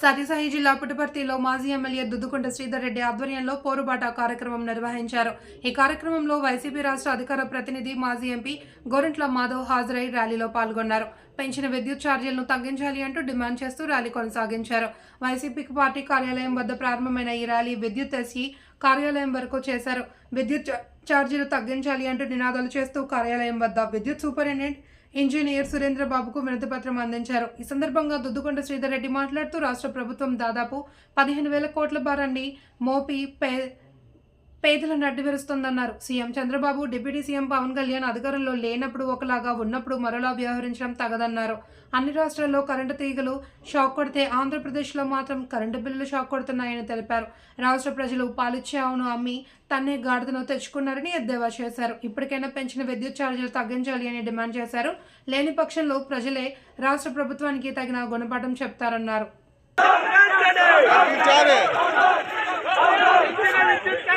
సత్యసాయి జిల్లా పుట్టపర్తిలో మాజీ ఎమ్మెల్యే దుద్దుకుంట శ్రీధర్ రెడ్డి ఆధ్వర్యంలో పోరుబాట కార్యక్రమం నిర్వహించారు. ఈ కార్యక్రమంలో వైసీపీ రాష్ట్ర అధికార ప్రతినిధి మాజీ ఎంపీ గోరంట్ల మాధవ్ హాజరై ర్యాలీలో పాల్గొన్నారు. పెంచిన విద్యుత్ ఛార్జీలను తగ్గించాలి అంటూ డిమాండ్ చేస్తూ ర్యాలీ కొనసాగించారు. వైసీపీ పార్టీ కార్యాలయం వద్ద ప్రారంభమైన ఈ ర్యాలీ విద్యుత్ ఎస్సీ కార్యాలయం వరకు చేశారు. విద్యుత్ ఛార్జీలు తగ్గించాలి అంటూ నినాదాలు చేస్తూ కార్యాలయం వద్ద విద్యుత్ సూపరింటెండెంట్ ఇంజనీర్ సురేంద్ర బాబుకు వినతిపత్రం అందించారు. ఈ సందర్భంగా దుద్దుకొండ శ్రీధర్ రెడ్డి మాట్లాడుతూ రాష్ట్ర ప్రభుత్వం దాదాపు పదిహేను వేల కోట్ల భారాన్ని మోపి పే పేదలను అడ్డువిరుస్తోందన్నారు CM Chandrababu deputy CM Pawan Kalyan అధికారంలో లేనప్పుడు ఒకలాగా ఉన్నప్పుడు మరోలా వ్యవహరించడం తగదన్నారు. అన్ని రాష్ట్రాల్లో కరెంటు తీగలు షాక్ కొడితే ఆంధ్రప్రదేశ్లో మాత్రం కరెంటు బిల్లులు షాక్ కొడుతున్నాయని తెలిపారు. రాష్ట్ర ప్రజలు పాలిచ్చే ఆవును అమ్మి తన్నే గాడిదను తెచ్చుకున్నారని ఎద్దేవా చేశారు. ఇప్పటికైనా పెంచిన విద్యుత్ ఛార్జీలు తగ్గించాలి అని డిమాండ్ చేశారు. లేని పక్షంలో ప్రజలే రాష్ట్ర ప్రభుత్వానికి తగిన గుణపాఠం చెప్తారన్నారు.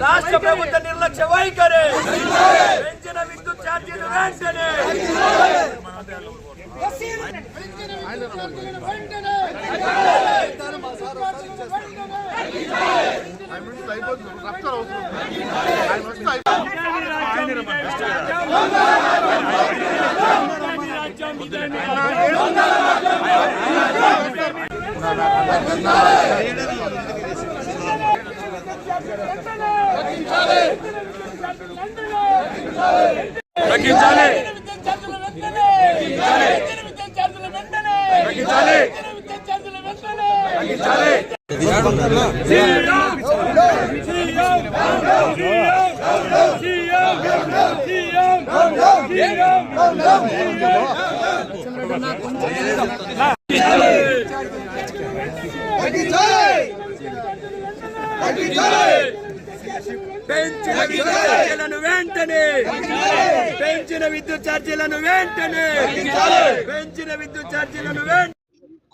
రాష్ట్ర ప్రభుత్వ నిర్లక్ష్య వైఖరి పెంచిన విద్యుత్ ఛార్జీలు వెంటనే రాజ్యాంగ తగ్గించాలి. తగ్గించాలి. తగ్గించాలి పెంచిన విద్యుత్ ఛార్జీలను వెంటనే పెంచిన విద్యుత్ ఛార్జీలను వెంటనే పెంచిన విద్యుత్ ఛార్జీలను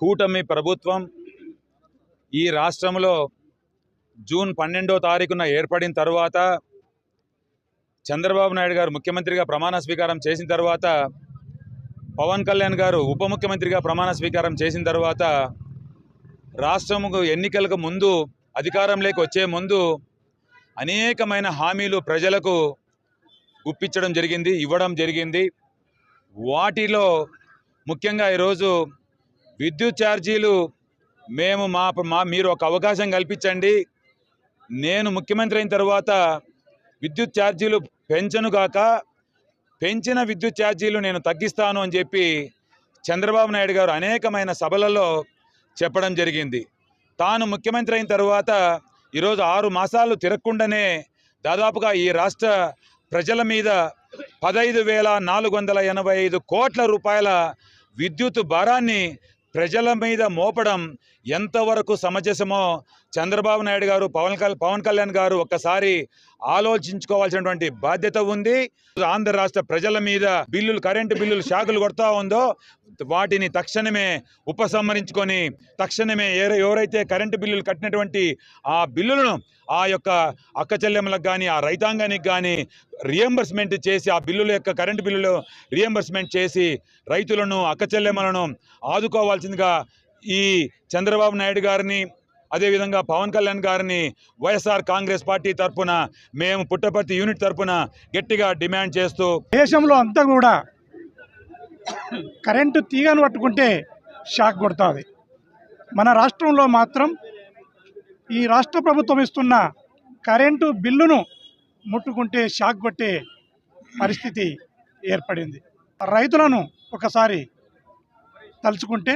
కూటమి ప్రభుత్వం ఈ రాష్ట్రంలో జూన్ పన్నెండో తారీఖున ఏర్పడిన తర్వాత చంద్రబాబు నాయుడు గారు ముఖ్యమంత్రిగా ప్రమాణ స్వీకారం చేసిన తర్వాత పవన్ కళ్యాణ్ గారు ఉప ముఖ్యమంత్రిగా ప్రమాణ స్వీకారం చేసిన తర్వాత రాష్ట్రముకు ఎన్నికలకు ముందు అధికారంలోకి వచ్చే ముందు అనేకమైన హామీలు ప్రజలకు గుప్పించడం జరిగింది ఇవ్వడం జరిగింది. వాటిలో ముఖ్యంగా ఈరోజు విద్యుత్ ఛార్జీలు మేము మా మా మీరు ఒక అవకాశం కల్పించండి. నేను ముఖ్యమంత్రి అయిన తర్వాత విద్యుత్ ఛార్జీలు పెంచను కాక పెంచిన విద్యుత్ ఛార్జీలు నేను తగ్గిస్తాను అని చెప్పి చంద్రబాబు నాయుడు గారు అనేకమైన సభలలో చెప్పడం జరిగింది. తాను ముఖ్యమంత్రి అయిన తర్వాత ఈరోజు ఆరు మాసాలు తిరగకుండానే దాదాపుగా ఈ రాష్ట్ర ప్రజల మీద పదహైదు వేల నాలుగు వందల ఎనభై ఐదు కోట్ల రూపాయల విద్యుత్ భారాన్ని ప్రజల మీద మోపడం ఎంతవరకు సమంజసమో చంద్రబాబు నాయుడు గారు పవన్ పవన్ కళ్యాణ్ గారు ఒక్కసారి ఆలోచించుకోవాల్సినటువంటి బాధ్యత ఉంది. ఆంధ్ర రాష్ట్ర ప్రజల మీద బిల్లులు కరెంటు బిల్లులు షాకులు కొడతా ఉందో వాటిని తక్షణమే ఉపసంహరించుకొని తక్షణమే ఏ- ఎవరైతే కరెంటు బిల్లులు కట్టినటువంటి ఆ బిల్లులను ఆ యొక్క అక్క చెల్లెమ్మలకు కానీ ఆ రైతాంగానికి కానీ రియంబర్స్మెంట్ చేసి ఆ బిల్లుల యొక్క కరెంటు బిల్లులు రియంబర్స్మెంట్ చేసి రైతులను అక్క చెల్లెమ్మలను ఆదుకోవాల్సిందిగా ఈ చంద్రబాబు నాయుడు గారిని అదేవిధంగా పవన్ కళ్యాణ్ గారిని వైఎస్ఆర్ కాంగ్రెస్ పార్టీ తరఫున మేము పుట్టపర్తి యూనిట్ తరఫున గట్టిగా డిమాండ్ చేస్తూ దేశంలో అంతా కూడా కరెంటు తీగను పట్టుకుంటే షాక్ కొడుతుంది. మన రాష్ట్రంలో మాత్రం ఈ రాష్ట్ర ప్రభుత్వం ఇస్తున్న కరెంటు బిల్లును ముట్టుకుంటే షాక్ కొట్టే పరిస్థితి ఏర్పడింది. రైతులను ఒకసారి తలుచుకుంటే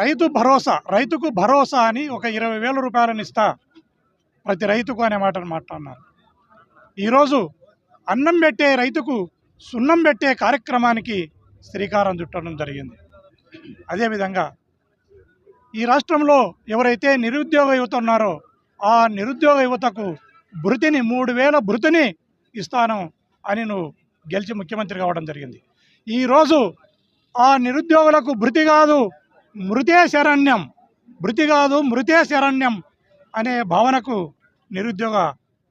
రైతు భరోసా రైతుకు భరోసా అని ఒక ఇరవై వేల రూపాయలను ఇస్తా ప్రతి రైతుకు అనే మాటను మాట్లాడినారు. ఈరోజు అన్నం పెట్టే రైతుకు సున్నం పెట్టే కార్యక్రమానికి శ్రీకారం చుట్టడం జరిగింది. అదేవిధంగా ఈ రాష్ట్రంలో ఎవరైతే నిరుద్యోగ యువత ఉన్నారో ఆ నిరుద్యోగ యువతకు భృతిని మూడు వేల భృతిని ఇస్తాను అని నువ్వు గెలిచి ముఖ్యమంత్రి కావడం జరిగింది. ఈరోజు ఆ నిరుద్యోగులకు భృతి కాదు మృతే శరణ్యం భృతి కాదు మృతే శరణ్యం అనే భావనకు నిరుద్యోగ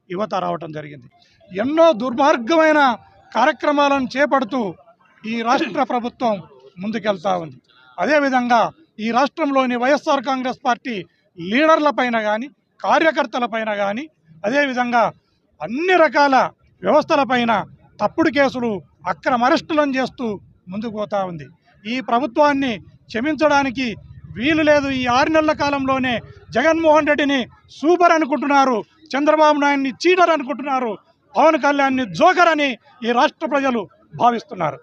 యువత రావటం జరిగింది. ఎన్నో దుర్మార్గమైన కార్యక్రమాలను చేపడుతూ ఈ రాష్ట్ర ప్రభుత్వం ముందుకెళ్తా ఉంది. అదేవిధంగా ఈ రాష్ట్రంలోని వైఎస్ఆర్ కాంగ్రెస్ పార్టీ లీడర్లపైన కానీ కార్యకర్తలపైన కానీ అదేవిధంగా అన్ని రకాల వ్యవస్థలపైన తప్పుడు కేసులు అక్రమ అరెస్టులను చేస్తూ ముందుకు పోతా ఉంది. ఈ ప్రభుత్వాన్ని క్షమించడానికి వీలు లేదు. ఈ ఆరు నెలల కాలంలోనే జగన్మోహన్ రెడ్డిని సూపర్ అనుకుంటున్నారు చంద్రబాబు నాయుడిని చీటర్ అనుకుంటున్నారు పవన్ కళ్యాణ్ని జోకర్ అని ఈ రాష్ట్ర ప్రజలు భావిస్తున్నారు.